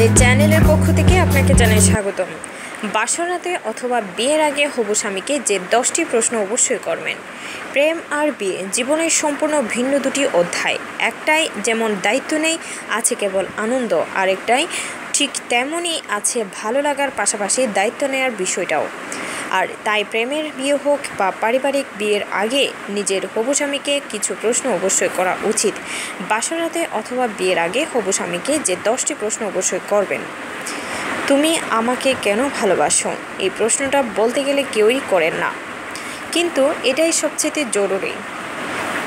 আমাদের চ্যানেলের পক্ষ থেকে আপনাকে জানাই স্বাগতম। বাসনাতে অথবা বিয়ের আগে হবু স্বামীকে যে দশটি প্রশ্ন অবশ্যই করবেন। প্রেম আর বিয়ে, জীবনের সম্পূর্ণ ভিন্ন দুটি অধ্যায়। একটাই যেমন দায়িত্ব নেই, আছে কেবল আনন্দ। আরেকটাই ঠিক তেমনই আছে ভালো লাগার পাশাপাশি দায়িত্ব নেওয়ার বিষয়টাও। আর তাই প্রেমের বিয়ে হোক বা পারিবারিক বিয়ের আগে নিজের হবু স্বামীকে কিছু প্রশ্ন অবশ্যই করা উচিত। বাসনাতে অথবা বিয়ের আগে হবু স্বামীকে যে দশটি প্রশ্ন অবশ্যই করবেন। তুমি আমাকে কেন ভালোবাসো? এই প্রশ্নটা বলতে গেলে কেউই করেন না। কিন্তু এটাই সবচেয়ে জরুরি।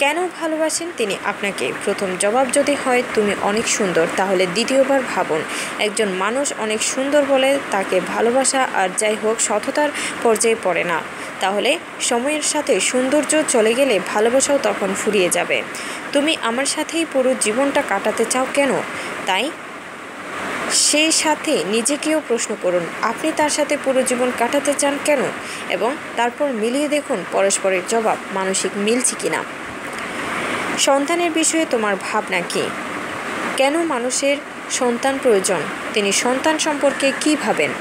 কেন ভালোবাসেন তিনি আপনাকে? প্রথম জবাব যদি হয়, তুমি অনেক সুন্দর। তাহলে দ্বিতীয়বার ভাবুন। একজন মানুষ অনেক সুন্দর বলে তাকে ভালোবাসা আর যাই হোক, সততার পর্যায়ে পড়ে না। তাহলে সময়ের সাথে সৌন্দর্য চলে গেলে ভালোবাসাও তখন ফুরিয়ে যাবে। তুমি আমার সাথেই পুরো জীবনটা কাটাতে চাও কেন? তাই সেই সাথে নিজেকেও প্রশ্ন করুন, আপনি তার সাথে পুরো জীবন কাটাতে চান কেন? এবং তারপর মিলিয়ে দেখুন পরস্পরের জবাব মানসিক মিলছে কিনা। সন্তানের বিষয়ে তোমার ভাবনা কী? কেন মানুষের সন্তান প্রয়োজন? তিনি সন্তান সম্পর্কে কি ভাবেন?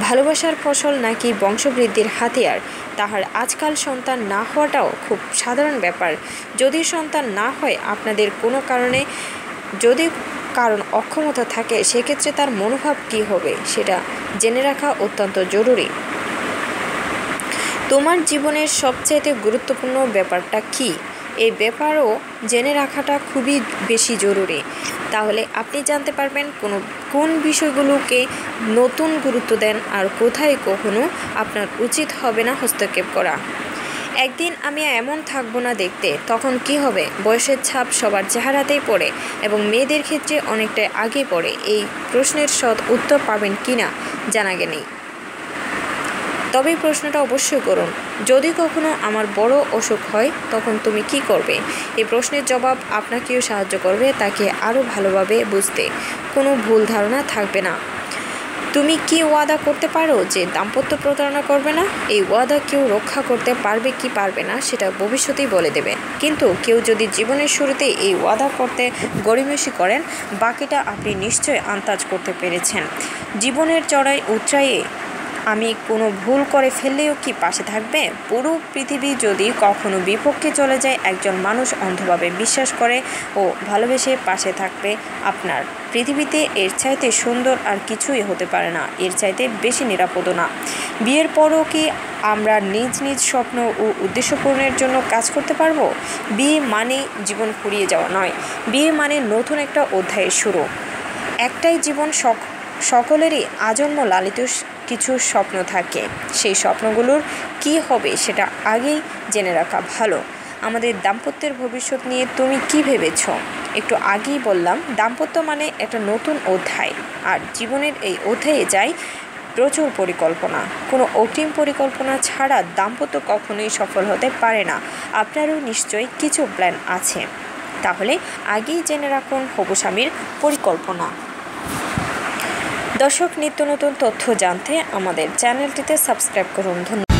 ভালোবাসার ফসল নাকি বংশবৃদ্ধির হাতিয়ার? তাহার আজকাল সন্তান না হওয়াটাও খুব সাধারণ ব্যাপার। যদি সন্তান না হয়, আপনাদের কোনো কারণে যদি কারণ অক্ষমতা থাকে, সেক্ষেত্রে তার মনোভাব কী হবে, সেটা জেনে রাখা অত্যন্ত জরুরি। তোমার জীবনের সবচাইতে গুরুত্বপূর্ণ ব্যাপারটা কী? এই ব্যাপারও জেনে রাখাটা খুবই বেশি জরুরি। তাহলে আপনি জানতে পারবেন কোনো, কোন বিষয়গুলোকে নতুন গুরুত্ব দেন আর কোথায় কখনো আপনার উচিত হবে না হস্তক্ষেপ করা। একদিন আমি এমন থাকব না দেখতে, তখন কি হবে? বয়সের ছাপ সবার চেহারাতেই পড়ে এবং মেয়েদের ক্ষেত্রে অনেকটাই আগে পড়ে। এই প্রশ্নের সৎ উত্তর পাবেন কি না জানা নেই তবে প্রশ্নটা অবশ্যই করুন। যদি কখনো আমার বড় অসুখ হয়, তখন তুমি কি করবে? এই প্রশ্নের জবাব আপনাকেও সাহায্য করবে, তাকে আরও ভালোভাবে বুঝতে। কোনো ভুল ধারণা থাকবে না। তুমি কি ওয়াদা করতে পারো যে দাম্পত্য প্রতারণা করবে না? এই ওয়াদা কেউ রক্ষা করতে পারবে কি পারবে না, সেটা ভবিষ্যতেই বলে দেবে। কিন্তু কেউ যদি জীবনের শুরুতে এই ওয়াদা করতে গড়িমসি করেন, বাকিটা আপনি নিশ্চয় আন্দাজ করতে পেরেছেন। জীবনের চড়াই উচ্চাইয়ে আমি কোনো ভুল করে ফেললেও কি পাশে থাকবে? পুরো পৃথিবী যদি কখনো বিপক্ষে চলে যায়, একজন মানুষ অন্ধভাবে বিশ্বাস করে ও ভালোবেসে পাশে থাকবে। আপনার পৃথিবীতে এর চাইতে সুন্দর আর কিছুই হতে পারে না, এর চাইতে বেশি নিরাপদও না। বিয়ের পরও কি আমরা নিজ নিজ স্বপ্ন ও উদ্দেশ্য পূরণের জন্য কাজ করতে পারব? বিয়ে মানে জীবন ফুরিয়ে যাওয়া নয়। বিয়ে মানে নতুন একটা অধ্যায়ের শুরু। একটাই জীবন শখ সকলেরই আজন্ম লালিত কিছু স্বপ্ন থাকে। সেই স্বপ্নগুলোর কি হবে সেটা আগেই জেনে রাখা ভালো। আমাদের দাম্পত্যের ভবিষ্যৎ নিয়ে তুমি কি ভেবেছ? একটু আগেই বললাম, দাম্পত্য মানে একটা নতুন অধ্যায়। আর জীবনের এই অধ্যায়ে যায় প্রচুর পরিকল্পনা। কোনো অগ্রিম পরিকল্পনা ছাড়া দাম্পত্য কখনোই সফল হতে পারে না। আপনারও নিশ্চয়ই কিছু প্ল্যান আছে। তাহলে আগেই জেনে রাখুন হবু স্বামীর পরিকল্পনা। দর্শক নিত্য নতুন তথ্য জানতে আমাদের চ্যানেলটিতে সাবস্ক্রাইব করুন। ধন্যবাদ।